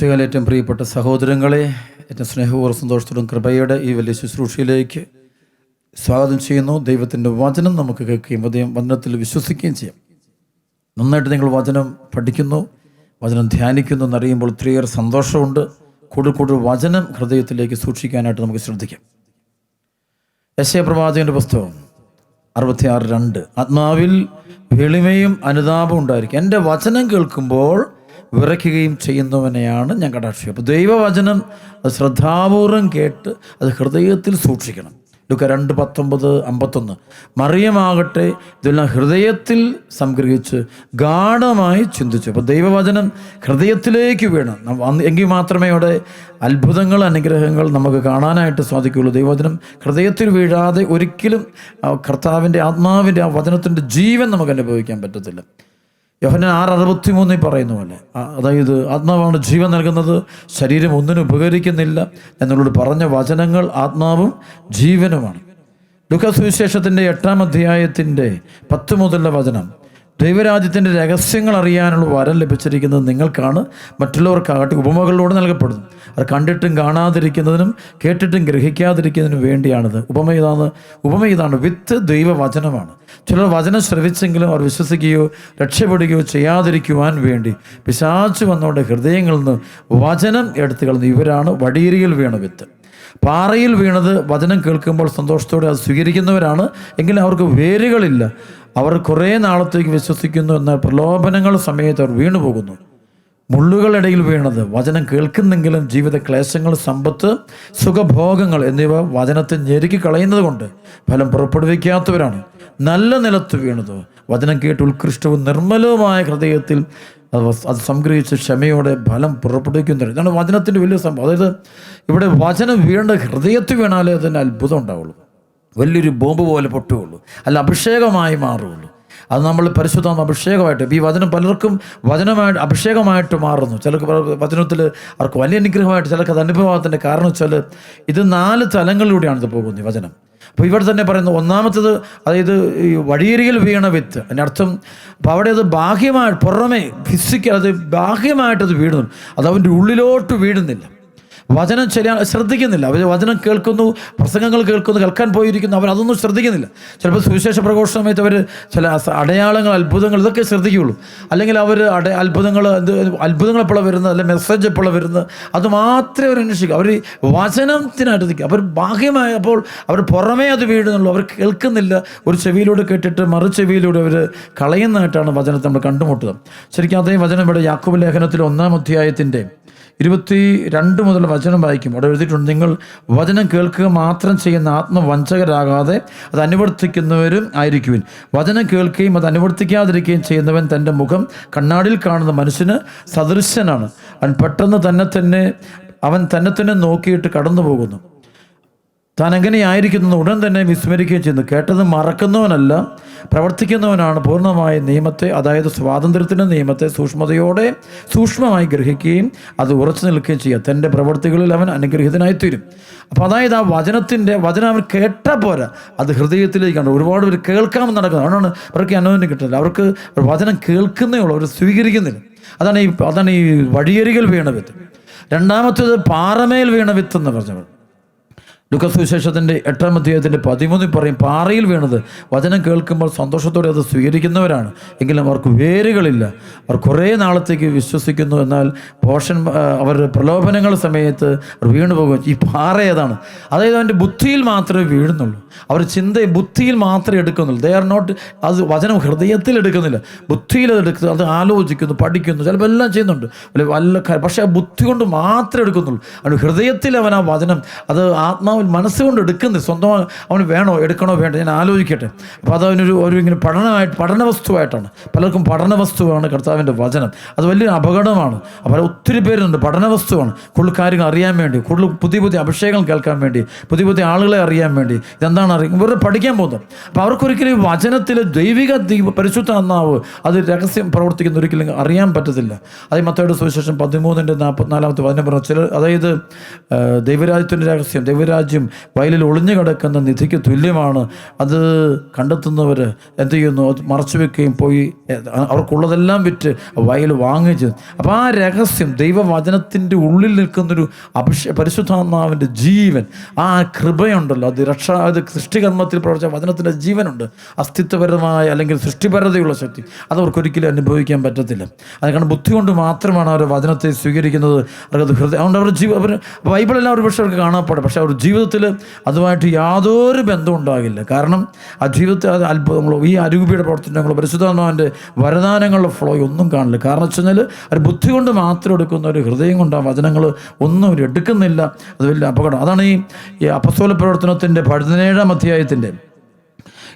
ശിവകാല ഏറ്റവും പ്രിയപ്പെട്ട സഹോദരങ്ങളെ ഏറ്റവും സ്നേഹപൂർവ സന്തോഷത്തോടും കൃപയുടെ ഈ വലിയ ശുശ്രൂഷയിലേക്ക് സ്വാഗതം ചെയ്യുന്നു. ദൈവത്തിന്റെ വചനം നമുക്ക് കേൾക്കുകയും അദ്ദേഹം വചനത്തിൽ വിശ്വസിക്കുകയും ചെയ്യാം. നന്നായിട്ട് നിങ്ങൾ വചനം പഠിക്കുന്നു വചനം ധ്യാനിക്കുന്നു എന്നറിയുമ്പോൾ ഒത്തിരിയേറെ സന്തോഷമുണ്ട്. കൂടുതൽ കൂടുതൽ വചനം ഹൃദയത്തിലേക്ക് സൂക്ഷിക്കാനായിട്ട് നമുക്ക് ശ്രദ്ധിക്കാം. യശയ പ്രവാചകന്റെ പുസ്തകം അറുപത്തിയാറ് രണ്ട്. ആത്മാവിൽ വെളിമയും അനുതാപം ഉണ്ടായിരിക്കും. എന്റെ വചനം കേൾക്കുമ്പോൾ വിറയ്ക്കുകയും ചെയ്യുന്നവനെയാണ് ഞാൻ കടാക്ഷിക്കുക. അപ്പോൾ ദൈവവചനം അത് ശ്രദ്ധാപൂർവം കേട്ട് അത് ഹൃദയത്തിൽ സൂക്ഷിക്കണം. ലുക്ക രണ്ട് പത്തൊമ്പത് അമ്പത്തൊന്ന്. മറിയമാകട്ടെ ഇതെല്ലാം ഹൃദയത്തിൽ സംഗ്രഹിച്ച് ഗാഠമായി ചിന്തിച്ചു. അപ്പോൾ ദൈവവചനം ഹൃദയത്തിലേക്ക് വീണം എങ്കിൽ മാത്രമേ അവിടെ അത്ഭുതങ്ങൾ അനുഗ്രഹങ്ങൾ നമുക്ക് കാണാനായിട്ട് സാധിക്കുകയുള്ളൂ. ദൈവവചനം ഹൃദയത്തിൽ വീഴാതെ ഒരിക്കലും കർത്താവിന്റെ ആത്മാവിന്റെ ആ വചനത്തിന്റെ ജീവൻ നമുക്ക് അനുഭവിക്കാൻ പറ്റത്തില്ല. യോഹന ആറ് അറുപത്തി മൂന്നിൽ പറയുന്ന പോലെ അതായത് ആത്മാവാണ് ജീവൻ നൽകുന്നത് ശരീരം ഒന്നിനും ഉപകരിക്കുന്നില്ല എന്നുള്ളത് പറഞ്ഞ വചനങ്ങൾ ആത്മാവും ജീവനുമാണ്. ലുക്കസുവിശേഷത്തിന്റെ എട്ടാം അധ്യായത്തിന്റെ പത്ത് മുതലുള്ള വചനം ദൈവരാജ്യത്തിന്റെ രഹസ്യങ്ങൾ അറിയാനുള്ള വരം ലഭിച്ചിരിക്കുന്നത് നിങ്ങൾക്കാണ്. മറ്റുള്ളവർക്കാകട്ടെ ഉപമകളിലൂടെ നൽകപ്പെടുന്നു. അത് കണ്ടിട്ടും കാണാതിരിക്കുന്നതിനും കേട്ടിട്ടും ഗ്രഹിക്കാതിരിക്കുന്നതിനും വേണ്ടിയാണിത്. ഉപമ ഇതാണ് ഉപമ ഇതാണ് വിത്ത് ദൈവവചനമാണ്. ചിലർ വചനം ശ്രവിച്ചെങ്കിലും അവർ വിശ്വസിക്കുകയോ രക്ഷപ്പെടുകയോ ചെയ്യാതിരിക്കുവാൻ വേണ്ടി പിശാച്ചു വന്നവരുടെ ഹൃദയങ്ങളിൽ നിന്ന് വചനം എടുത്തു കളഞ്ഞു ഇവരാണ് വടിയേരിയിൽ വീണ വിത്ത്. പാറയിൽ വീണത് വചനം കേൾക്കുമ്പോൾ സന്തോഷത്തോടെ അത് സ്വീകരിക്കുന്നവരാണ്. എങ്കിലും അവർക്ക് വേരുകളില്ല. അവർ കുറേ നാളത്തേക്ക് വിശ്വസിക്കുന്നു എന്നാൽ പ്രലോഭനങ്ങൾ സമയത്ത് അവർ വീണു പോകുന്നു. മുള്ളുകളിടയിൽ വീണത് വചനം കേൾക്കുന്നെങ്കിലും ജീവിത ക്ലേശങ്ങൾ സമ്പത്ത് സുഖഭോഗങ്ങൾ എന്നിവ വചനത്തെ ഞെരുക്കി കളയുന്നത് കൊണ്ട് ഫലം പുറപ്പെടുവിക്കാത്തവരാണ്. നല്ല നിലത്ത് വീണത് വചനം കേട്ട് ഉത്കൃഷ്ടവും നിർമ്മലവുമായ ഹൃദയത്തിൽ അത് അത് സംഗ്രഹിച്ച് ക്ഷമയോടെ ഫലം പുറപ്പെടുവിക്കുന്നു ഇതാണ് വചനത്തിന്റെ വലിയ സംഭവം. അതായത് ഇവിടെ വചനം വീണ്ട ഹൃദയത്തിൽ വീണാലേ അതിന് അത്ഭുതം ഉണ്ടാവുള്ളൂ. വലിയൊരു ബോംബ് പോലെ പൊട്ടുകയുള്ളൂ. അല്ല അഭിഷേകമായി മാറുകയുള്ളൂ. അത് നമ്മൾ പരിശുദ്ധ അഭിഷേകമായിട്ട് ഈ വചനം പലർക്കും വചനമായിട്ട് അഭിഷേകമായിട്ട് മാറുന്നു. ചിലർക്ക് വചനത്തിൽ അവർക്ക് വലിയ അനുഗ്രഹമായിട്ട് ചിലർക്ക് അത് അനുഭവത്തിന്റെ കാരണം വെച്ചാൽ ഇത് നാല് തലങ്ങളിലൂടെയാണ് ഇത് പോകുന്നത് വചനം. അപ്പോൾ ഇവിടെ തന്നെ പറയുന്നു ഒന്നാമത്തത് അതായത് ഈ വഴിയരികിൽ വീണ വിത്ത്. അതിന്റെ അർത്ഥം അപ്പോൾ അവിടെ അത് ബാഹ്യമായിട്ട് പുറമേ ഫിസിക്കൽ അത് ബാഹ്യമായിട്ടത് വീഴുന്നു. അത് അവന്റെ ഉള്ളിലോട്ട് വീഴുന്നില്ല. വചനം ചില ശ്രദ്ധിക്കുന്നില്ല. അവർ വചനം കേൾക്കുന്നു പ്രസംഗങ്ങൾ കേൾക്കുന്നു കേൾക്കാൻ പോയിരിക്കുന്നു. അവർ അതൊന്നും ശ്രദ്ധിക്കുന്നില്ല. ചിലപ്പോൾ സുവിശേഷ പ്രഘോഷ സമയത്ത് അവർ ചില അടയാളങ്ങൾ അത്ഭുതങ്ങൾ ഇതൊക്കെ ശ്രദ്ധിക്കുകയുള്ളൂ. അല്ലെങ്കിൽ അവർ അട അത്ഭുതങ്ങൾ എന്ത് അത്ഭുതങ്ങൾ എപ്പോഴാണ് വരുന്നത് അല്ലെങ്കിൽ മെസ്സേജ് എപ്പോഴാണ് വരുന്നത് അത് മാത്രമേ അവർ അന്വേഷിക്കുക അവർ വചനത്തിനായിട്ട് നിൽക്കുക. അവർ ബാഹ്യമായപ്പോൾ അവർ പുറമേ അത് വീഴുന്നുള്ളൂ. അവർ കേൾക്കുന്നില്ല. ഒരു ചെവിയിലൂടെ കേട്ടിട്ട് മറു ചെവിയിലൂടെ അവർ കളയുന്നതായിട്ടാണ് വചനത്തെ നമ്മൾ കണ്ടുമുട്ടുന്നത് ശരിക്കും അതേ വചനം ഇവിടെ യാക്കോബ് ലേഖനത്തിൽ ഒന്നാം അധ്യായത്തിന്റെ ഇരുപത്തി രണ്ട് മുതൽ വചനം വായിക്കും. അവിടെ എഴുതിയിട്ടുണ്ട് നിങ്ങൾ വചനം കേൾക്കുക മാത്രം ചെയ്യുന്ന ആത്മവഞ്ചകരാകാതെ അത് അനുവർത്തിക്കുന്നവരും ആയിരിക്കുവിൻ. വചനം കേൾക്കുകയും അത് അനുവർത്തിക്കാതിരിക്കുകയും ചെയ്യുന്നവൻ തന്റെ മുഖം കണ്ണാടിയിൽ കാണുന്ന മനുഷ്യന് സദൃശനാണ്. അവൻ പെട്ടെന്ന് തന്നെ തന്നെ അവൻ തന്നെ തന്നെ നോക്കിയിട്ട് കടന്നു പോകുന്നു താൻ എങ്ങനെയായിരിക്കുന്നു? ഉടൻ തന്നെ വിസ്മരിക്കുകയും ചെയ്യുന്നു. കേട്ടത് മറക്കുന്നവനല്ല പ്രവർത്തിക്കുന്നവനാണ് പൂർണമായ നിയമത്തെ അതായത് സ്വാതന്ത്ര്യത്തിന്റെ നിയമത്തെ സൂക്ഷ്മതയോടെ സൂക്ഷ്മമായി ഗ്രഹിക്കുകയും അത് ഉറച്ചു നിൽക്കുകയും ചെയ്യുക. തന്റെ പ്രവർത്തികളിൽ അവൻ അനുഗ്രഹീതനായിത്തീരും. അപ്പോൾ അതായത് ആ വചനത്തിന്റെ വചനം അവൻ കേട്ടാൽ പോരാ. അത് ഹൃദയത്തിലേക്കാണ്. ഒരുപാട് പേര് കേൾക്കാമെന്ന് നടക്കുന്നത് അതുകൊണ്ടാണ് അവർക്ക് അനുഭവം കിട്ടുന്നില്ല അവർക്ക് വചനം കേൾക്കുന്നേ ഉള്ളൂ. അവർ സ്വീകരിക്കുന്നില്ല. അതാണ് ഈ അതാണ് ഈ വഴിയരികൾ വീണ വിത്ത്. രണ്ടാമത്തേത് പാറമേൽ വീണ വിത്ത് എന്ന് പറഞ്ഞവർ. ലുക്കസുവിശേഷത്തിന്റെ എട്ടാം അധ്യായത്തിന്റെ പതിമൂന്നിൽ പറയും പാറയിൽ വീണത്. വചനം കേൾക്കുമ്പോൾ സന്തോഷത്തോടെ അത് സ്വീകരിക്കുന്നവരാണ്. എങ്കിലും അവർക്ക് വേരുകളില്ല. അവർ കുറേ നാളത്തേക്ക് വിശ്വസിക്കുന്നു. എന്നാൽ പോഷൻ അവരുടെ പ്രലോഭനങ്ങൾ സമയത്ത് അവർ വീണു പോകും ഈ പാറ ഏതാണ്? അതായത് അവന്റെ ബുദ്ധിയിൽ മാത്രമേ വീഴുന്നുള്ളൂ. അവർ ചിന്ത ബുദ്ധിയിൽ മാത്രമേ എടുക്കുന്നുള്ളൂ. ദേ ആർ നോട്ട് അത് വചനം ഹൃദയത്തിൽ എടുക്കുന്നില്ല. ബുദ്ധിയിൽ അത് എടുക്കുന്നു അത് ആലോചിക്കുന്നു പഠിക്കുന്നു ചിലപ്പോൾ എല്ലാം ചെയ്യുന്നുണ്ട്. വല്ല പക്ഷേ ആ ബുദ്ധി കൊണ്ട് മാത്രമേ എടുക്കുന്നുള്ളൂ. അവന് ഹൃദയത്തിൽ അവൻ ആ വചനം അത് ആത്മാവിൽ മനസ്സുകൊണ്ട് എടുക്കുന്നത് സ്വന്തം അവന് വേണോ എടുക്കണോ വേണ്ട ഞാൻ ആലോചിക്കട്ടെ. അപ്പോൾ അത് അവനൊരു ഒരു ഇങ്ങനെ പഠനമായിട്ട് പഠന വസ്തുവായിട്ടാണ് പലർക്കും പഠന വസ്തുവാണ് കർത്താവിന്റെ വചനം. അത് വലിയൊരു അപകടമാണ്. അപ്പോൾ ഒത്തിരി പേരുണ്ട് പഠന വസ്തുവാണ് കൂടുതൽ കാര്യങ്ങൾ അറിയാൻ വേണ്ടി കൂടുതൽ പുതിയ പുതിയ അഭിഷേകം കേൾക്കാൻ വേണ്ടി പുതിയ പുതിയ ആളുകളെ അറിയാൻ വേണ്ടി ഇതെന്താണ് അറിയാം ഇവരുടെ പഠിക്കാൻ പോകുന്നത്. അപ്പോൾ അവർക്കൊരിക്കലും ഈ വചനത്തിൽ ദൈവിക ദൈവ പരിശുദ്ധ നന്നാവ് അത് രഹസ്യം പ്രവർത്തിക്കുന്ന ഒരിക്കലും അറിയാൻ പറ്റത്തില്ല. അത് മത്തയുടെ സുവിശേഷം പതിമൂന്നിന്റെ നാൽപ്പത്തിനാലാമത്തെ വചനം പറഞ്ഞു ചില അതായത് ദൈവരാജ്യത്തിന്റെ രഹസ്യം ദൈവരാജ്യം രാജ്യം വയലിൽ ഒളിഞ്ഞു കിടക്കുന്ന നിധിക്ക് തുല്യമാണ്. അത് കണ്ടെത്തുന്നവർ എന്ത് ചെയ്യുന്നു? മറച്ചു വെക്കുകയും പോയി അവർക്കുള്ളതെല്ലാം വിറ്റ് വയൽ വാങ്ങിച്ച് അപ്പം അപ്പോൾ ആ രഹസ്യം ദൈവവചനത്തിന്റെ ഉള്ളിൽ നിൽക്കുന്നൊരു അഭിഷേ പരിശുദ്ധാത്മാവിന്റെ ജീവൻ ആ കൃപയുണ്ടല്ലോ. അത് രക്ഷാ അത് സൃഷ്ടികർമ്മത്തിൽ പ്രവർത്തിച്ച വചനത്തിന്റെ ജീവനുണ്ട്. അസ്തിത്വപരമായ അല്ലെങ്കിൽ സൃഷ്ടിപരതയുള്ള ശക്തി. അത് അവർക്കൊരിക്കലും അനുഭവിക്കാൻ പറ്റത്തില്ല. അത് കാരണം ബുദ്ധി കൊണ്ട് മാത്രമാണ് അവർ വചനത്തെ സ്വീകരിക്കുന്നത്. അവർക്ക് ഹൃദയം അതുകൊണ്ട് അവർ ജീവ അവർ ബൈബിളെല്ലാം ഒരു പക്ഷേ അവർക്ക് കാണാപ്പെടും. പക്ഷേ അവർ ജീവിതത്തിൽ അതുമായിട്ട് യാതൊരു ബന്ധവും ഉണ്ടാകില്ല. കാരണം ആ അത് അത്ഭുതങ്ങളോ ഈ അരൂപിയുടെ പ്രവർത്തനങ്ങളോ പരിശുദ്ധാത്മാവിന്റെ വരദാനങ്ങളുടെ ഫ്ലോ ഒന്നും കാണില്ല. കാരണം വെച്ച് കഴിഞ്ഞാൽ ഒരു ബുദ്ധി കൊണ്ട് മാത്രം എടുക്കുന്ന ഒരു ഹൃദയം കൊണ്ട് ആ വചനങ്ങൾ ഒന്നും അവർ എടുക്കുന്നില്ല. അത് വലിയ അപകടം. അതാണ് ഈ ഈ പ്രവർത്തനത്തിന്റെ പതിനേഴാം അധ്യായത്തിന്റെ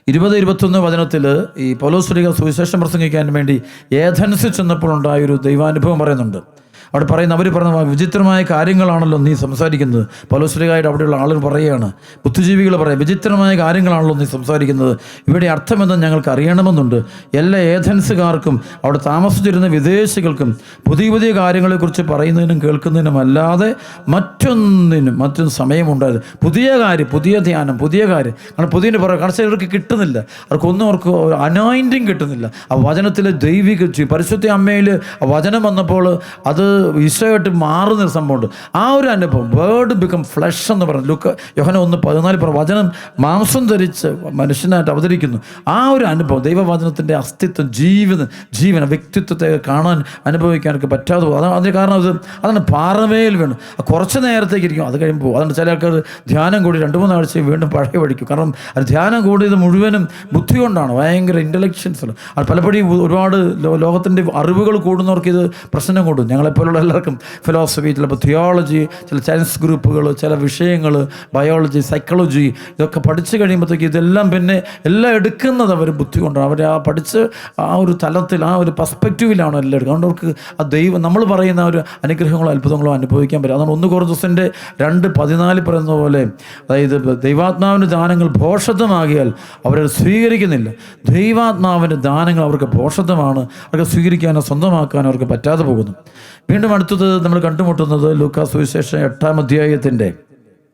ഇരുപത് ഇരുപത്തൊന്ന് വചനത്തിൽ ഈ പൗലോസ്ലിക സുവിശേഷം പ്രസംഗിക്കാൻ വേണ്ടി ഏഥൻസിൽ ചെന്നപ്പോൾ ഉണ്ടായൊരു ദൈവാനുഭവം പറയുന്നുണ്ട്. അവിടെ പറയുന്ന അവർ പറഞ്ഞ വിചിത്രമായ കാര്യങ്ങളാണല്ലോ നീ സംസാരിക്കുന്നത്. പൗലോസ്ലികായിട്ട് അവിടെയുള്ള ആളുകൾ പറയുകയാണ്. ബുദ്ധിജീവികൾ പറയാം വിചിത്രമായ കാര്യങ്ങളാണല്ലോ നീ സംസാരിക്കുന്നത്. ഇവിടെ അർത്ഥമെന്ന് ഞങ്ങൾക്ക് അറിയണമെന്നുണ്ട്. എല്ലാ ഏഥൻസുകാർക്കും അവിടെ താമസിച്ചിരുന്ന വിദേശികൾക്കും പുതിയ പുതിയ കാര്യങ്ങളെക്കുറിച്ച് പറയുന്നതിനും കേൾക്കുന്നതിനും അല്ലാതെ മറ്റൊന്നിനും മറ്റൊന്നും സമയമുണ്ടായത് പുതിയ കാര്യം പുതിയ ധ്യാനം പുതിയ കാര്യം. കാരണം പുതിയ പറയാം കാരണം ചിലർക്ക് കിട്ടുന്നില്ല. അവർക്കൊന്നും അവർക്ക് അനോയിന്റിങ് കിട്ടുന്നില്ല. ആ വചനത്തിലെ ദൈവിക പരിശുദ്ധ അമ്മയിൽ വചനം വന്നപ്പോൾ അത് ഈശോയായിട്ട് മാറുന്ന ഒരു സംഭവമുണ്ട്. ആ ഒരു അനുഭവം വേർഡ് ബിക്കം ഫ്ലഷ് എന്ന് പറഞ്ഞു. ലുക്ക് യോഹന ഒന്ന് പതിനാല് പറഞ്ഞു വചനം മാംസം ധരിച്ച് മനുഷ്യനായിട്ട് അവതരിക്കുന്നു. ആ ഒരു അനുഭവം ദൈവവചനത്തിന്റെ അസ്തിത്വം ജീവൻ ജീവന വ്യക്തിത്വത്തെ കാണാൻ അനുഭവിക്കാനൊക്കെ പറ്റാതെ പോകും. അതാണ് അതിന് കാരണം അത്. അതാണ് പാറമേൽ വേണം. കുറച്ച് നേരത്തേക്ക് ഇരിക്കും അത് കഴിയുമ്പോൾ അതുകൊണ്ട് ചില ആൾക്കാർ ധ്യാനം കൂടി രണ്ട് മൂന്ന് ആഴ്ച വീണ്ടും പഴയ പഠിക്കും കാരണം അത് ധ്യാനം കൂടിയത് മുഴുവനും ബുദ്ധി കൊണ്ടാണ് ഭയങ്കര ഇന്റലക്ഷൻസ് അത് പലപ്പോഴും ഒരുപാട് ലോകത്തിന്റെ അറിവുകൾ കൂടുന്നവർക്ക് ഇത് പ്രശ്നം കൂടും ഞങ്ങളെപ്പോലുള്ള എല്ലാവർക്കും ഫിലോസഫി ചിലപ്പോൾ തിയോളജി ചില സയൻസ് ഗ്രൂപ്പുകൾ ചില വിഷയങ്ങൾ ബയോളജി സൈക്കോളജി ഇതൊക്കെ പഠിച്ചു കഴിയുമ്പോഴത്തേക്ക് ഇതെല്ലാം പിന്നെ എല്ലാം എടുക്കുന്നത് അവർ ബുദ്ധി കൊണ്ടാണ്. അവർ ആ പഠിച്ച് ആ ഒരു തലത്തിൽ ആ ഒരു പെർസ്പെക്റ്റീവിലാണ് എല്ലാം എടുക്കുക അതുകൊണ്ട് അവർക്ക് ആ ദൈവം നമ്മൾ പറയുന്ന ഒരു അനുഗ്രഹങ്ങളോ അത്ഭുതങ്ങളോ അനുഭവിക്കാൻ പറ്റും. അതാണ് ഒന്ന് കുറച്ച് ദിവസത്തിന്റെ രണ്ട് പതിനാല് പറയുന്ന പോലെ അതായത് ദൈവാത്മാവിന്റെ ദാനങ്ങൾ ഭോഷത്വമാകിയാൽ അവരത് സ്വീകരിക്കുന്നില്ല. ദൈവാത്മാവിന്റെ ദാനങ്ങൾ അവർക്ക് ഭോഷത്വമാണ് അവർക്ക് സ്വീകരിക്കാനോ സ്വന്തമാക്കാനോ അവർക്ക് പറ്റാതെ പോകുന്നു. വീണ്ടും അടുത്തത് നമ്മൾ കണ്ടുമുട്ടുന്നത് ലൂക്കാസ് സുവിശേഷം എട്ടാം അധ്യായത്തിന്റെ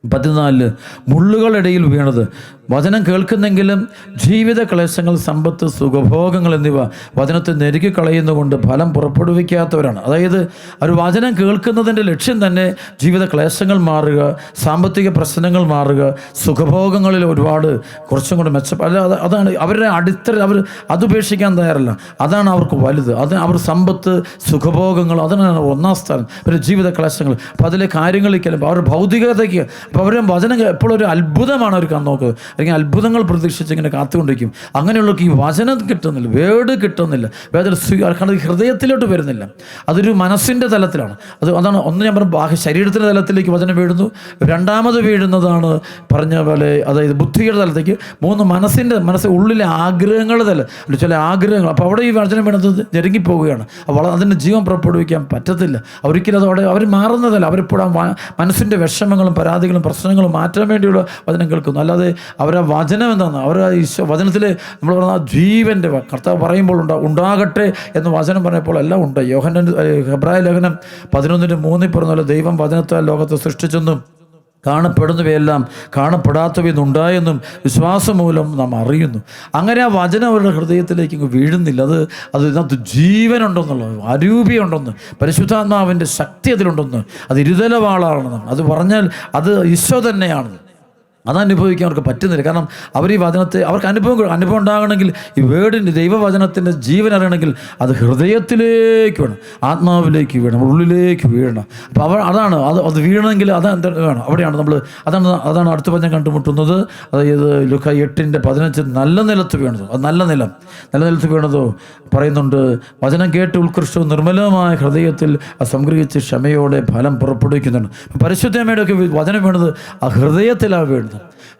പതിനാലിൽ മുള്ളുകളിടയിൽ വീണത്. വചനം കേൾക്കുന്നെങ്കിലും ജീവിത ക്ലേശങ്ങൾ സമ്പത്ത് സുഖഭോഗങ്ങൾ എന്നിവ വചനത്തെ നെരുക്കി കളയുന്നതുകൊണ്ട് ഫലം പുറപ്പെടുവിക്കാത്തവരാണ്. അതായത് ഒരു വചനം കേൾക്കുന്നതിന്റെ ലക്ഷ്യം തന്നെ ജീവിത ക്ലേശങ്ങൾ മാറുക സാമ്പത്തിക പ്രശ്നങ്ങൾ മാറുക സുഖഭോഗങ്ങളിൽ ഒരുപാട് കുറച്ചും കൂടെ മെച്ചപ്പ അല്ല അതാണ് അവരുടെ അടിത്തറ അവർ അത് ഉപേക്ഷിക്കാൻ തയ്യാറല്ല. അതാണ് അവർക്ക് വലുത്. അത് അവർ സമ്പത്ത് സുഖഭോഗങ്ങൾ അതാണ് ഒന്നാം സ്ഥാനം. അവരുടെ ജീവിത ക്ലേശങ്ങൾ. അപ്പോൾ അതിലെ കാര്യങ്ങളിൽ അവരുടെ ഭൗതികതയ്ക്ക് അപ്പോൾ അവരുടെ വചനം എപ്പോഴും ഒരു അത്ഭുതമാണ് അവർ കാണാൻ നോക്കുന്നത് അല്ലെങ്കിൽ അത്ഭുതങ്ങൾ പ്രതീക്ഷിച്ച് ഇങ്ങനെ കാത്തുകൊണ്ടിരിക്കും. അങ്ങനെയുള്ളവർക്ക് ഈ വചനം കിട്ടുന്നില്ല വേട് കിട്ടുന്നില്ല. വേദന സ്വീ ഹൃദയത്തിലോട്ട് വരുന്നില്ല. അതൊരു മനസ്സിന്റെ തലത്തിലാണ്. അത് അതാണ് ഒന്ന് ഞാൻ പറഞ്ഞു ബാഹ്യ ശരീരത്തിന്റെ തലത്തിലേക്ക് വചനം വീഴുന്നു. രണ്ടാമത് വീഴുന്നതാണ് പറഞ്ഞ പോലെ അതായത് ബുദ്ധിയുടെ തലത്തേക്ക് മൂന്ന് മനസ്സിന്റെ മനസ്സ് ഉള്ളിലെ ആഗ്രഹങ്ങളുടെ തല ചില ആഗ്രഹങ്ങൾ. അപ്പോൾ അവിടെ ഈ വചനം വീണത് ഞെരുങ്ങിപ്പോവുകയാണ്. അപ്പോൾ അതിന് ജീവൻ പുറപ്പെടുവിക്കാൻ പറ്റത്തില്ല. ഒരിക്കലും അതോടെ അവർ മാറുന്നതല്ല. അവരിപ്പോഴും മനസ്സിന്റെ വിഷമങ്ങളും പരാതികളും പ്രശ്നങ്ങളും മാറ്റാൻ വേണ്ടിയുള്ള വചനം കേൾക്കുന്നു. അല്ലാതെ അവരാ വചനം എന്താണ് അവർ ആ ഈശോ വചനത്തിൽ നമ്മൾ പറഞ്ഞ ജീവന്റെ കർത്താവ് പറയുമ്പോൾ ഉണ്ടാ ഉണ്ടാകട്ടെ എന്ന് വചനം പറഞ്ഞപ്പോൾ എല്ലാം ഉണ്ട്. യോഹനൻ ഹെബ്രായ ലേഖനം പതിനൊന്നിന്റെ മൂന്നിൽ പറഞ്ഞ ദൈവം വചനത്താൽ ലോകത്തെ സൃഷ്ടിച്ചെന്നും കാണപ്പെടുന്നവയെല്ലാം കാണപ്പെടാത്തവയെന്നുണ്ടായെന്നും വിശ്വാസം മൂലം നാം അറിയുന്നു. അങ്ങനെ ആ വചനം അവരുടെ ഹൃദയത്തിലേക്ക് ഇങ്ങ് വീഴുന്നില്ല. അത് അത് ഇതിനകത്ത് ജീവനുണ്ടെന്നുള്ളത് അരൂപിയുണ്ടെന്ന് പരിശുദ്ധാത്മാവിന്റെ ശക്തി അതിലുണ്ടെന്ന് അത് ഇരുതലവാളാണെന്ന് അത് പറഞ്ഞാൽ അത് ഈശോ തന്നെയാണെന്ന്. അതനുഭവിക്കാൻ അവർക്ക് പറ്റുന്നില്ല. കാരണം അവർ ഈ വചനത്തെ അവർക്ക് അനുഭവം അനുഭവം ഉണ്ടാകണമെങ്കിൽ ഈ വേർഡിന്റെ ദൈവവചനത്തിന്റെ ജീവൻ അറിയണമെങ്കിൽ അത് ഹൃദയത്തിലേക്ക് വേണം ആത്മാവിലേക്ക് വീണം ഉള്ളിലേക്ക് വീഴണം. അപ്പോൾ അവർ അതാണ് അത് അത് വീഴണമെങ്കിൽ അത് വേണം? അവിടെയാണ് നമ്മൾ അതാണ് അതാണ് അടുത്ത പഞ്ഞം കണ്ടുമുട്ടുന്നത്. അതായത് ലുക്ക എട്ടിന്റെ പതിനഞ്ച് നല്ല നിലത്ത് വീണതോ? അത് നല്ല നിലം. നല്ല നിലത്ത് വീണതോ? പറയുന്നുണ്ട് വചനം കേട്ട് ഉത്കൃഷ്ടവും നിർമ്മലവുമായ ഹൃദയത്തിൽ സംഗ്രഹിച്ച് ക്ഷമയോടെ ഫലം പുറപ്പെടുവിക്കുന്നുണ്ട്. പരിശുദ്ധമ്മയുടെ ഒക്കെ വചനം വീണത് ആ ഹൃദയത്തിലാണ് വീണത്.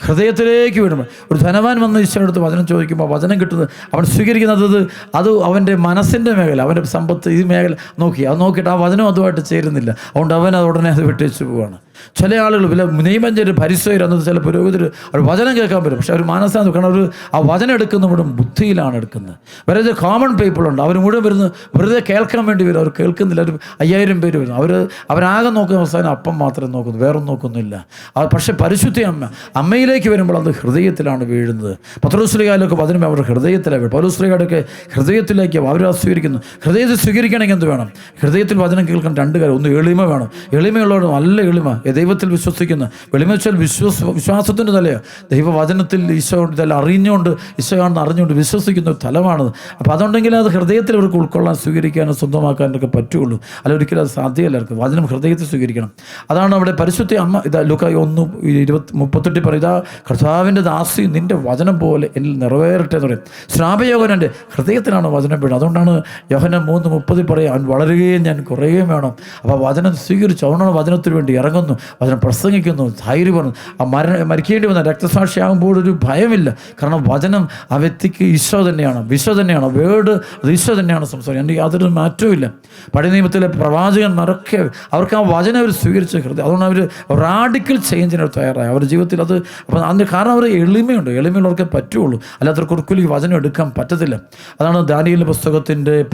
ഹൃദയത്തിലേക്ക് വിടുന്നത് ഒരു ധനവാൻ വന്ന് അടുത്ത് വചനം ചോദിക്കുമ്പോൾ വചനം കിട്ടുന്നത് അവൻ സ്വീകരിക്കുന്നത് അത് അവന്റെ മനസ്സിന്റെ മേഖല അവന്റെ സമ്പത്ത് ഈ മേഖല നോക്കി. അത് നോക്കിയിട്ട് ആ വചനം അതുമായിട്ട് ചേരുന്നില്ല. അതുകൊണ്ട് അവൻ അത് ഉടനെ അത് വിട്ടേച്ച് പോവാണ്. ചില ആളുകൾ വില നിയമഞ്ചര് പരിസരം അന്നത്തെ ചില പുരോഗതി അവർ വചനം കേൾക്കാൻ പറ്റും. പക്ഷെ അവർ മാനസാന്ന് കാരണം അവർ ആ വചനം എടുക്കുന്ന മുഴുവൻ ബുദ്ധിയിലാണ് എടുക്കുന്നത്. വെറുതെ കോമൺ പീപ്പിളുണ്ട് അവർ മുഴുവൻ വരുന്ന വെറുതെ കേൾക്കാൻ വേണ്ടി വരും. അവർ കേൾക്കുന്നില്ല. ഒരു അയ്യായിരം പേര് വരുന്നു. അവർ അവരാകെ നോക്കുന്ന അവസാനം അപ്പം മാത്രം നോക്കുന്നു. വേറെ നോക്കുന്നില്ല. പക്ഷെ പരിശുദ്ധി അമ്മ അമ്മയിലേക്ക് വരുമ്പോൾ അത് ഹൃദയത്തിലാണ് വീഴുന്നത്. പത്രോസ്ലികാലൊക്കെ വചനം അവർ ഹൃദയത്തിലാണ് വീഴും പൗലോസ്ലികാലൊക്കെ ഹൃദയത്തിലേക്ക് അവർ സ്വീകരിക്കുന്നു. ഹൃദയത്തിൽ സ്വീകരിക്കണമെങ്കിൽ എന്ത് വേണം? ഹൃദയത്തിൽ വചനം കേൾക്കാൻ രണ്ട് കാര്യം. ഒന്ന് എളിമ വേണം. എളിമയുള്ളവർ നല്ല എളിമ. ദൈവത്തിൽ വിശ്വസിക്കുന്ന. വെളിമ വെച്ചാൽ വിശ്വാസ വിശ്വാസത്തിന്റെ തലയാണ് ദൈവവചനത്തിൽ ഈശോ ഇതെല്ലാം അറിഞ്ഞുകൊണ്ട് ഈശോ ആണെന്ന് അറിഞ്ഞുകൊണ്ട് വിശ്വസിക്കുന്ന ഒരു തലമാണത്. അപ്പോൾ അതുണ്ടെങ്കിൽ അത് ഹൃദയത്തിൽ അവർക്ക് ഉൾക്കൊള്ളാൻ സ്വീകരിക്കാനും സ്വന്തമാക്കാനൊക്കെ പറ്റുള്ളൂ അല്ല ഒരിക്കലും അത് സാധ്യമല്ല അവർക്ക്. വചനം ഹൃദയത്തിൽ സ്വീകരിക്കണം. അതാണ് അവിടെ പരിശുദ്ധ അമ്മ ഇതാ ലുക്കായി ഒന്ന് ഇരുപത്തി മുപ്പത്തെട്ടി പറയും ഇതാ കർത്താവിന്റെ ദാസി നിന്റെ വചനം പോലെ എന്നിൽ നിറവേറട്ടെ എന്ന് പറയും. ശ്രാപയോഗനന്റെ ഹൃദയത്തിലാണ് വചനം വീണത്. അതുകൊണ്ടാണ് യോഹനം മൂന്ന് മുപ്പതിൽ പറയും അവൻ വളരുകയും ഞാൻ കുറയുകയും വേണം. അപ്പോൾ വചനം സ്വീകരിച്ചു. അതുകൊണ്ടാണ് വചനത്തിന് വേണ്ടി ഇറങ്ങുന്നു. വചനം പ്രസംഗിക്കുന്നു ധൈര്യം പറഞ്ഞു. ആ മര മരിക്കേണ്ടി വന്ന രക്തസാക്ഷിയാകുമ്പോൾ ഒരു ഭയമില്ല. കാരണം വചനം ആ വ്യക്തിക്ക് ഈശോ തന്നെയാണ്. വിശ്വ തന്നെയാണ്. വേർഡ് അത് ഈശോ തന്നെയാണ് സംസാരിക്കുക എന്റെ യാതൊരു മാറ്റവും ഇല്ല. പഴയ നിയമത്തിലെ പ്രവാചകന്മാരൊക്കെ അവർക്ക് ആ വചനം അവർ സ്വീകരിച്ച ഹൃദയം അതുകൊണ്ട് അവർ റാഡിക്കൽ ചേഞ്ചിന് തയ്യാറായി. അവരുടെ ജീവിതത്തിൽ അത് അപ്പോൾ അതിന് കാരണം അവർ എളിമയുണ്ട്. എളിമയുള്ളവർക്കേ പറ്റുള്ളൂ. അല്ലാത്തവർക്ക് ഒരിക്കലും ഈ വചനം എടുക്കാൻ പറ്റത്തില്ല. അതാണ് ദാനിയലിന്റെ പുസ്തകത്തിന്റെ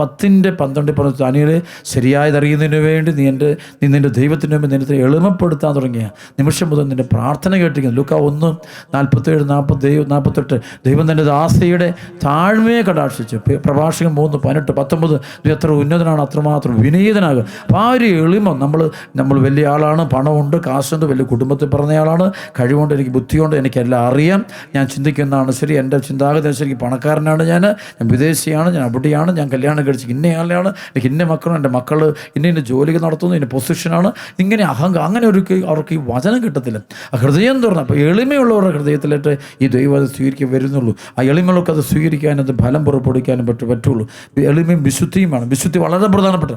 പത്തിന്റെ പന്ത്രണ്ടിൽ പറഞ്ഞ ദാനിയലെ ശരിയായത് അറിയുന്നതിന് വേണ്ടി നീ എന്റെ നീ നിന്റെ ദൈവത്തിന്റെ മുമ്പ് നിന്നെ എളിമപ്പെടുത്താൻ തുടങ്ങിയ നിമിഷം മുതൽ നിന്റെ പ്രാർത്ഥന കേട്ടിരിക്കുന്നു. ലുക്ക ഒന്ന് നാൽപ്പത്തേഴ് നാൽപ്പത് ദൈവം നാൽപ്പത്തെട്ട്. ദൈവം തന്റെ ദാസയുടെ താഴ്മയെ കടാക്ഷിച്ചു. പ്രഭാഷകൻ മൂന്ന് പതിനെട്ട് പത്തൊമ്പത്. നീ എത്ര ഉന്നതനാണ് അത്രമാത്രം വിനീതനാകുക. അപ്പോൾ ആ ഒരു എളിമ നമ്മൾ നമ്മൾ വലിയ ആളാണ് പണമുണ്ട് കാശുണ്ട് വലിയ കുടുംബത്തിൽ പറഞ്ഞയാളാണ് കഴിവുണ്ട് എനിക്ക് ബുദ്ധിയുണ്ട് എനിക്കെല്ലാം അറിയാം. ഞാൻ ചിന്തിക്കുന്നതാണ് ശരി എന്റെ ചിന്താഗതി അനുസരിച്ച് പണക്കാരനാണ് ഞാൻ ഞാൻ വിദേശിയാണ് ഞാൻ അവിടെയാണ് ഞാൻ കല്യാണം കഴിച്ച് ഇന്നയാളെയാണ് എനിക്ക് ഇന്ന മക്കളും എന്റെ മക്കൾ ഇന്ന ഇന്ന ജോലിക്ക് നടത്തുന്നു ഇന്ന പൊസിഷനാണ് ഇങ്ങനെ അഹങ്ക അങ്ങനെ ഒരു അവർക്ക് ഈ വചനം കിട്ടത്തില്ല. ആ ഹൃദയം തുറന്ന് അപ്പോൾ എളിമയുള്ളവരുടെ ഹൃദയത്തിലേറ്റ് ഈ ദൈവം അത് സ്വീകരിക്കാൻ വരുന്നുള്ളൂ. ആ എളിമകൾക്ക് അത് സ്വീകരിക്കാനും അത് ഫലം പുറപ്പെടുവിക്കാനും പറ്റു പറ്റുള്ളൂ. എളിമയും വിശുദ്ധിയുമാണ്. വിശുദ്ധി വളരെ പ്രധാനപ്പെട്ട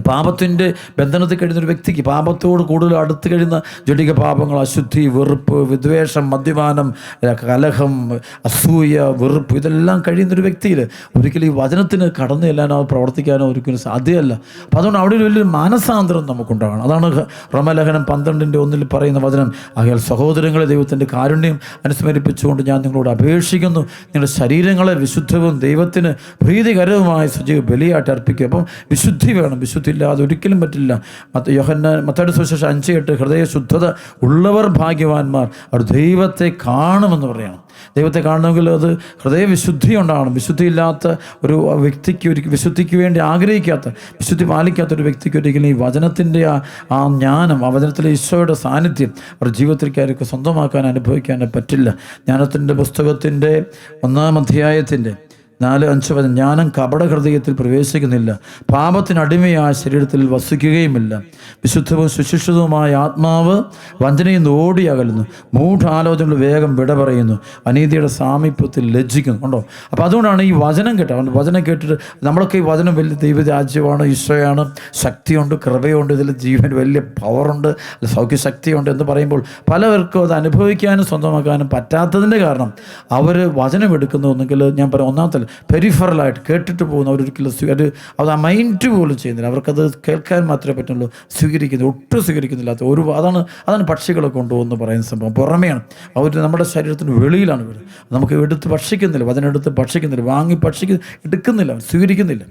പാപത്തിന്റെ ബന്ധനത്തിൽ കഴിയുന്ന ഒരു വ്യക്തിക്ക് പാപത്തോട് കൂടുതൽ അടുത്ത് കഴിയുന്ന ജടിക പാപങ്ങൾ അശുദ്ധി വെറുപ്പ് വിദ്വേഷം മദ്യപാനം കലഹം അസൂയ വെറുപ്പ് ഇതെല്ലാം കഴിയുന്ന ഒരു വ്യക്തിയിൽ ഒരിക്കലും ഈ വചനത്തിന് കടന്നു ചെല്ലാനോ പ്രവർത്തിക്കാനോ ഒരിക്കലും സാധ്യമല്ല. അപ്പം അതുകൊണ്ട് അവിടെ ഒരു വലിയൊരു മാനസാന്തരം നമുക്കുണ്ടാകണം. അതാണ് റമലഹനം പന്ത്രണ്ടിന്റെ ഒന്നിൽ പറയുന്ന വചനം. അയാൾ സഹോദരങ്ങളെ ദൈവത്തിന്റെ കാരുണ്യം അനുസ്മരിപ്പിച്ചുകൊണ്ട് ഞാൻ നിങ്ങളോട് അപേക്ഷിക്കുന്നു. നിങ്ങളുടെ ശരീരങ്ങളെ വിശുദ്ധവും ദൈവത്തിന് പ്രീതികരവുമായ സജീവ ബലിയായിട്ട് അർപ്പിക്കുക അപ്പം വിശുദ്ധി വേണം. വിശുദ്ധി ഇല്ലാതെ ഒരിക്കലും പറ്റില്ല. മത്ത യോഹന്ന മത്തയുടെ സുവിശേഷം അഞ്ച് എട്ട് ഹൃദയ ശുദ്ധത ഉള്ളവർ ഭാഗ്യവാന്മാർ അവർ ദൈവത്തെ കാണുമെന്ന് പറയണം. ദൈവത്തെ കാണണമെങ്കിൽ അത് ഹൃദയവിശുദ്ധി ഉണ്ടാവണം. വിശുദ്ധിയില്ലാത്ത ഒരു വ്യക്തിക്ക് ഒരു വിശുദ്ധിക്ക് വേണ്ടി ആഗ്രഹിക്കാത്ത വിശുദ്ധി പാലിക്കാത്ത ഒരു വ്യക്തിക്ക് ഒരിക്കലും ഈ വചനത്തിന്റെ ആ ആ ജ്ഞാനം ആ വചനത്തിലെ ഈശോയുടെ സാന്നിധ്യം അവരുടെ ജീവിതത്തിലേക്ക് സ്വന്തമാക്കാൻ അനുഭവിക്കാൻ പറ്റില്ല. ജ്ഞാനത്തിന്റെ പുസ്തകത്തിന്റെ ഒന്നാം അധ്യായത്തിന്റെ നാല് അഞ്ച് പതിനഞ്ച്. ജ്ഞാനം കപട ഹൃദയത്തിൽ പ്രവേശിക്കുന്നില്ല പാപത്തിനടിമയായ ശരീരത്തിൽ വസിക്കുകയുമില്ല. വിശുദ്ധവും സുശിക്ഷിതവുമായ ആത്മാവ് വഞ്ചനയിൽ നിന്ന് ഓടി അകലുന്നു. മൂഢാലോചനകൾ വേഗം വിട പറയുന്നു. അനീതിയുടെ സാമീപ്യത്തിൽ ലജ്ജിക്കുന്നു. ഉണ്ടോ അപ്പോൾ അതുകൊണ്ടാണ് ഈ വചനം കേട്ടോ വചനം കേട്ടിട്ട് നമ്മളൊക്കെ ഈ വചനം വലിയ ദൈവരാജ്യമാണ് ഈശോയാണ്. ശക്തിയുണ്ട് കൃപയുണ്ട്. ഇതിൽ ജീവൻ വലിയ പവറുണ്ട്. സൗഖ്യശക്തിയുണ്ട് എന്ന് പറയുമ്പോൾ പലവർക്കും അത് അനുഭവിക്കാനും സ്വന്തമാക്കാനും പറ്റാത്തതിന്റെ കാരണം അവർ വചനം എടുക്കുന്നുണ്ടെങ്കിൽ ഞാൻ പറയാം ഒന്നാമത്തെ പെരിഫറലായിട്ട് കേട്ടിട്ട് പോകുന്ന അവരൊരിക്കലും അത് ആ മൈൻഡ് പോലും ചെയ്യുന്നില്ല. അവർക്കത് കേൾക്കാൻ മാത്രമേ പറ്റുള്ളൂ. സ്വീകരിക്കുന്നത് ഒട്ടും സ്വീകരിക്കുന്നില്ലാത്ത ഒരു അതാണ് അതാണ് പക്ഷികളെ കൊണ്ടുപോകുന്ന പറയുന്ന സംഭവം. പുറമെയാണ് അവർ നമ്മുടെ ശരീരത്തിന് വെളിയിലാണ് വരുന്നത് നമുക്ക് എടുത്ത് ഭക്ഷിക്കുന്നില്ല അതിനെടുത്ത് ഭക്ഷിക്കുന്നില്ല വാങ്ങി ഭക്ഷിക്കുന്ന എടുക്കുന്നില്ല സ്വീകരിക്കുന്നില്ല.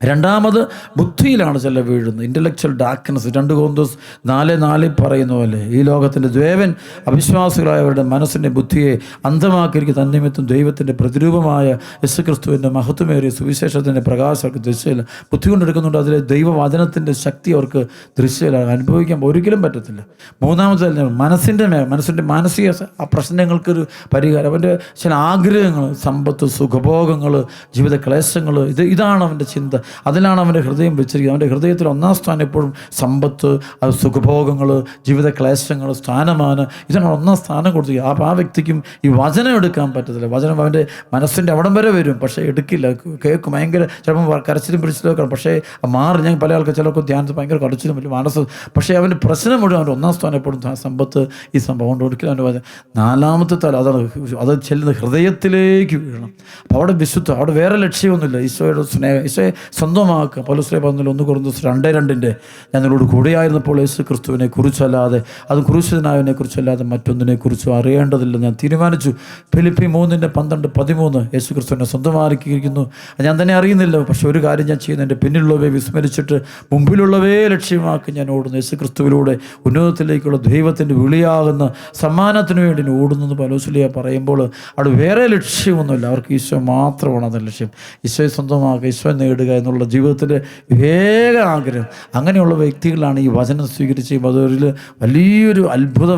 രണ്ടാമത് ബുദ്ധിയിലാണ് ചില വീഴുന്നത്. ഇന്റലക്ച്വൽ ഡാർക്ക്നെസ് രണ്ട് കോന്തോസ് നാല് നാലിൽ പറയുന്ന പോലെ. ഈ ലോകത്തിന്റെ ദേവൻ അവിശ്വാസികളായവരുടെ മനസ്സിന്റെ ബുദ്ധിയെ അന്ധമാക്കിയിരിക്കും തന്നിമിത്തം ദൈവത്തിന്റെ പ്രതിരൂപമായ യേശുക്രിസ്തുവിന്റെ മഹത്വമേറിയ സുവിശേഷത്തിന്റെ പ്രകാശം അവർക്ക് ദൃശ്യമില്ല ബുദ്ധി കൊണ്ടെടുക്കുന്നുണ്ട് അതിലെ ദൈവവചനത്തിന്റെ ശക്തി അവർക്ക് ദൃശ്യമില്ല അനുഭവിക്കാൻ ഒരിക്കലും പറ്റത്തില്ല. മൂന്നാമത്തെ മനസ്സിന്റെ മേ മനസ്സിന്റെ മാനസിക ആ പ്രശ്നങ്ങൾക്കൊരു പരിഹാരം. അവന്റെ ചില ആഗ്രഹങ്ങൾ സമ്പത്ത് സുഖഭോഗങ്ങൾ ജീവിത ക്ലേശങ്ങൾ ഇത് ഇതാണ് അവന്റെ ചിന്ത. അതിലാണ് അവന്റെ ഹൃദയം വെച്ചിരിക്കുന്നത്. അവന്റെ ഹൃദയത്തിൽ ഒന്നാം സ്ഥാനം എപ്പോഴും സമ്പത്ത് അത് സുഖഭോഗങ്ങൾ ജീവിത ക്ലേശങ്ങൾ സ്ഥാനമാനം ഇതിനാണ് ഒന്നാം സ്ഥാനം കൊടുത്തിരിക്കുക അപ്പോൾ ആ വ്യക്തിക്കും ഈ വചനം എടുക്കാൻ പറ്റത്തില്ല. വചനം അവന്റെ മനസ്സിന്റെ അവിടം വരെ വരും. പക്ഷേ എടുക്കില്ല. കേൾക്കും. ഭയങ്കര ചിലപ്പോൾ കരച്ചിലും പിടിച്ചിലും ഒക്കെ പക്ഷേ മാറി ഞാൻ പല ആൾക്കാർ ചിലർക്ക് ധ്യാനത്തിൽ ഭയങ്കര കടച്ചിലും വലിയ മനസ്സ്. പക്ഷേ അവന്റെ പ്രശ്നം മുഴുവൻ അവന്റെ ഒന്നാം സ്ഥാനം എപ്പോഴും സമ്പത്ത് ഈ സംഭവം കൊണ്ട് കൊടുക്കില്ല. അവന്റെ വചനം നാലാമത്തെ തല അതാണ് അത് ചെല്ലുന്ന ഹൃദയത്തിലേക്ക് വീഴണം. അപ്പോൾ അവിടെ വിശുദ്ധ അവിടെ വേറെ ലക്ഷ്യമൊന്നുമില്ല. ഈശോയുടെ സ്നേഹം. ഈശോയെ സ്വന്തമാക്കുക. പൗലോസ്ലേ പറഞ്ഞാൽ ഒന്ന് കുറഞ്ഞ രണ്ട് രണ്ടിന്റെ ഞാൻ നിങ്ങളോട് കൂടെയായിരുന്നപ്പോൾ യേശു ക്രിസ്തുവിനെ കുറിച്ചല്ലാതെ അത് കുറിച്ചതിനായതിനെ കുറിച്ചല്ലാതെ മറ്റൊന്നിനെ കുറിച്ചും അറിയേണ്ടതില്ല. ഞാൻ തീരുമാനിച്ചു. ഫിലിപ്പി മൂന്നിന്റെ പന്ത്രണ്ട് പതിമൂന്ന് യേശു ക്രിസ്തുവിനെ സ്വന്തമാക്കിയിരിക്കുന്നു. ഞാൻ തന്നെ അറിയുന്നില്ല. പക്ഷെ ഒരു കാര്യം ഞാൻ ചെയ്യുന്നു എന്റെ പിന്നിലുള്ളവയെ വിസ്മരിച്ചിട്ട് മുമ്പിലുള്ളവയെ ലക്ഷ്യമാക്കി ഞാൻ ഓടുന്നു. യേശു ക്രിസ്തുവിലൂടെ ഉന്നതത്തിലേക്കുള്ള ദൈവത്തിന്റെ വിളിയാകുന്ന സമ്മാനത്തിന് വേണ്ടി ഓടുന്നെന്ന് ഓടുന്നു എന്ന് പലോസുലിയ പറയുമ്പോൾ അവിടെ വേറെ ലക്ഷ്യമൊന്നുമില്ല. അവർക്ക് ഈശോ മാത്രമാണ് അത് ലക്ഷ്യം. ഈശോയെ സ്വന്തമാക്കുക ഈശോ നേടുക എന്നുള്ള ജീവിതത്തിന്റെ വേഗ ആഗ്രഹം. അങ്ങനെയുള്ള വ്യക്തികളാണ് ഈ വചനം സ്വീകരിച്ച് അതൊരു വലിയൊരു അത്ഭുത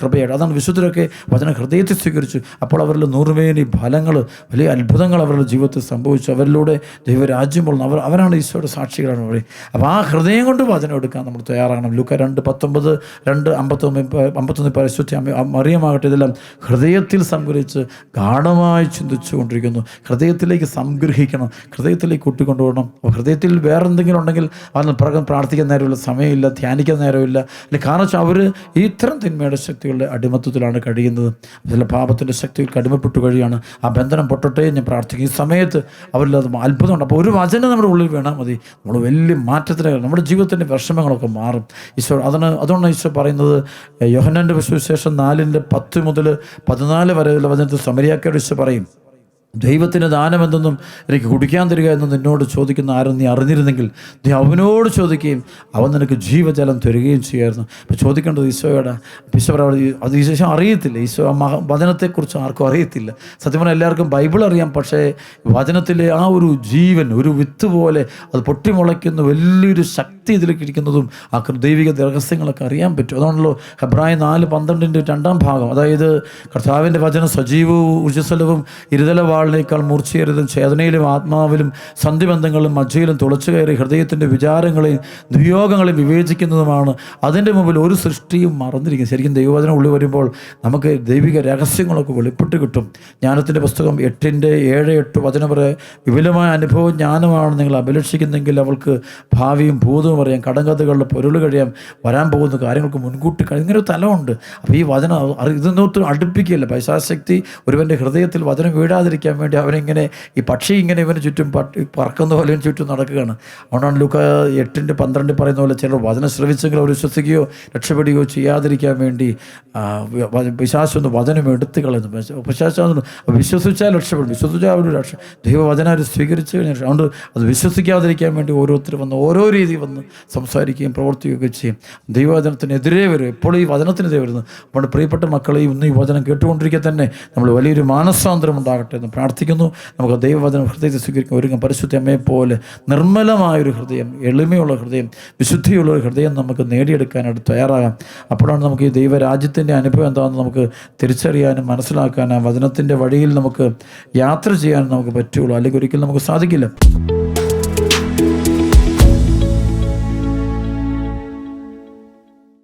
കൃപയാണ് അതാണ് വിശുദ്ധരൊക്കെ വചന ഹൃദയത്തിൽ സ്വീകരിച്ചു. അപ്പോൾ അവരിൽ നൂറുമേനി ഫലങ്ങൾ വലിയ അത്ഭുതങ്ങൾ അവരുടെ ജീവിതത്തിൽ സംഭവിച്ചു. അവരിലൂടെ ദൈവരാജ്യമ്പോൾ അവർ അവരാണ് ഈശോയുടെ സാക്ഷികളാണ് പറയും അപ്പോൾ ആ ഹൃദയം കൊണ്ട് വചനം എടുക്കാൻ നമ്മൾ തയ്യാറാകണം. ലുക്ക രണ്ട് പത്തൊമ്പത് രണ്ട് അമ്പത്തൊന്ന് അമ്പത്തൊന്ന് പരിശുദ്ധി അമ്മ മറിയമാകട്ടെ. ഇതെല്ലാം ഹൃദയത്തിൽ സംഗ്രഹിച്ച് ഗാഠമായി ചിന്തിച്ചു കൊണ്ടിരിക്കുന്നു ഹൃദയത്തിലേക്ക് സംഗ്രഹിക്കണം. ഹൃദയത്തിലേക്ക് കൂട്ടിക്കൊണ്ടുപോകണം ഹൃദയത്തിൽ വേറെ എന്തെങ്കിലും ഉണ്ടെങ്കിൽ അതിന് പ്രകം പ്രാർത്ഥിക്കാൻ നേരമില്ല സമയമില്ല ധ്യാനിക്കാൻ നേരമില്ല. കാരണം വെച്ചാൽ അവർ ഇത്തരം തിന്മയുടെ ശക്തികളുടെ അടിമത്വത്തിലാണ് കഴിയുന്നത്. ചില പാപത്തിന്റെ ശക്തികൾക്ക് അടിമപ്പെട്ടു കഴിയാണ്. ആ ബന്ധനം പൊട്ടട്ടെ ഞാൻ പ്രാർത്ഥിക്കും ഈ സമയത്ത് അവരിൽ അത് അത്ഭുതമുണ്ട്. അപ്പോൾ ഒരു വചനം നമ്മുടെ ഉള്ളിൽ വേണം മതി. നമ്മൾ വലിയ മാറ്റത്തിന് നമ്മുടെ ജീവിതത്തിന്റെ വിഷമങ്ങളൊക്കെ മാറും. ഈശോ അതിന് അതുകൊണ്ടാണ് ഈശോ പറയുന്നത് യോഹനന്റെ വിശേഷം നാലിന്റെ പത്ത് മുതൽ പതിനാല് വരെയുള്ള വചനത്തിൽ സമരിയാക്കയുടെ ഈശോ പറയും ദൈവത്തിന് ദാനമെന്തെന്നും എനിക്ക് കുടിക്കാൻ തരിക എന്ന് നിന്നോട് ചോദിക്കുന്ന ആരും നീ അറിഞ്ഞിരുന്നെങ്കിൽ നീ അവനോട് ചോദിക്കുകയും അവൻ നിനക്ക് ജീവജലം തരികയും ചെയ്യായിരുന്നു. അപ്പോൾ ചോദിക്കേണ്ടത് ഈശോയുടെ. അപ്പോൾ ഈശോ അത് ഈശോ അറിയത്തില്ല. ഈശോ മഹ വചനത്തെക്കുറിച്ച് ആർക്കും അറിയത്തില്ല. സത്യം പറഞ്ഞാൽ എല്ലാവർക്കും ബൈബിൾ അറിയാം പക്ഷേ വചനത്തിലെ ആ ഒരു ജീവൻ ഒരു വിത്ത് പോലെ അത് പൊട്ടിമുളയ്ക്കുന്ന വലിയൊരു ശക്തി ഇതിലേക്ക് ഇരിക്കുന്നതും ആ ദൈവിക രഹസ്യങ്ങളൊക്കെ അറിയാൻ പറ്റും. അതാണല്ലോ ഹെബ്രായ നാല് പന്ത്രണ്ടിന്റെ രണ്ടാം ഭാഗം അതായത് കർത്താവിന്റെ വചനം സജീവവും ഉജസ്വലവും ഇരുതല വാളിനേക്കാൾ മൂർച്ചയേറിയതും ചേതനയിലും ആത്മാവിലും സന്ധിബന്ധങ്ങളും മജ്ജയിലും തുളച്ചു കയറി ഹൃദയത്തിന്റെ വിചാരങ്ങളെയും ദുയോഗങ്ങളെയും വിവേചിക്കുന്നതുമാണ്. അതിന്റെ മുമ്പിൽ ഒരു സൃഷ്ടിയും മറന്നിരിക്കും ശരിക്കും ദൈവവചനം ഉള്ളി വരുമ്പോൾ നമുക്ക് ദൈവിക രഹസ്യങ്ങളൊക്കെ വെളിപ്പെട്ട് കിട്ടും. ജ്ഞാനത്തിന്റെ പുസ്തകം എട്ടിന്റെ ഏഴ് എട്ട് വചനം വരെ വിപുലമായ അനുഭവം ജ്ഞാനമാണ് നിങ്ങൾ അഭിലഷിക്കുന്നെങ്കിൽ അവൾക്ക് ഭാവിയും ഭൂതവും അറിയാം. കടങ്കഥകളുടെ പൊരുൾ കഴിയാം. വരാൻ പോകുന്ന കാര്യങ്ങൾക്ക് മുൻകൂട്ടി കഴിഞ്ഞ ഒരു തലമുണ്ട്. അപ്പോൾ ഈ വചനം ഇതൊന്നും അടുപ്പിക്കുകയല്ല. പൈശാശക്തി ഒരുവന്റെ ഹൃദയത്തിൽ വചനം വീഴാതിരിക്കാൻ വേണ്ടി അവനിങ്ങനെ ഈ പക്ഷി ഇങ്ങനെ ഇവന് ചുറ്റും പറക്കുന്ന പോലെ ചുറ്റും നടക്കുകയാണ്. അതുകൊണ്ടാണ് ലുക്ക എട്ടിന്റെ പന്ത്രണ്ട് പറയുന്ന പോലെ ചിലർ വചനം ശ്രവിച്ചെങ്കിൽ അവർ വിശ്വസിക്കുകയോ രക്ഷപ്പെടുകയോ ചെയ്യാതിരിക്കാൻ വേണ്ടി ആ, വ- വ- പിശാചൊന്ന് വചനം എടുത്തു കളയുന്നു. വിശ്വാസം വിശ്വസിച്ചാൽ രക്ഷപ്പെടും. വിശ്വസിച്ചാൽ അവർ രക്ഷ ദൈവവചനം അവർ സ്വീകരിച്ചു കഴിഞ്ഞാൽ അതുകൊണ്ട് അത് വിശ്വസിക്കാതിരിക്കാൻ വേണ്ടി ഓരോരുത്തർ വന്ന് ഓരോ രീതി വന്ന് സംസാരിക്കുകയും പ്രവർത്തിക്കുകയൊക്കെ ചെയ്യും. ദൈവവചനത്തിനെതിരെ വരും. എപ്പോഴും ഈ വചനത്തിനെതിരെ വരുന്നു. അപ്പോൾ പ്രിയപ്പെട്ട മക്കളെയും ഇന്ന് ഈ വചനം കേട്ടുകൊണ്ടിരിക്കെ തന്നെ നമ്മൾ വലിയൊരു മാനസാന്തരം ഉണ്ടാകട്ടെ എന്ന് പ്രാർത്ഥിക്കുന്നു. നമുക്ക് ദൈവവചനം ഹൃദയത്തെ സ്വീകരിക്കും ഒരുങ്ങും. പരിശുദ്ധ അമ്മയെ പോലെ നിർമ്മലമായൊരു ഹൃദയം എളിമയുള്ള ഹൃദയം വിശുദ്ധിയുള്ള ഒരു ഹൃദയം നമുക്ക് നേടിയെടുക്കാനായിട്ട് തയ്യാറാകാം. അപ്പോഴാണ് നമുക്ക് ഈ ദൈവരാജ്യത്തിന്റെ അനുഭവം എന്താണെന്ന് നമുക്ക് തിരിച്ചറിയാനും മനസ്സിലാക്കാനും വചനത്തിന്റെ വഴിയിൽ നമുക്ക് യാത്ര ചെയ്യാനും നമുക്ക് പറ്റുള്ളൂ. അല്ലെങ്കിൽ ഒരിക്കലും നമുക്ക് സാധിക്കില്ല.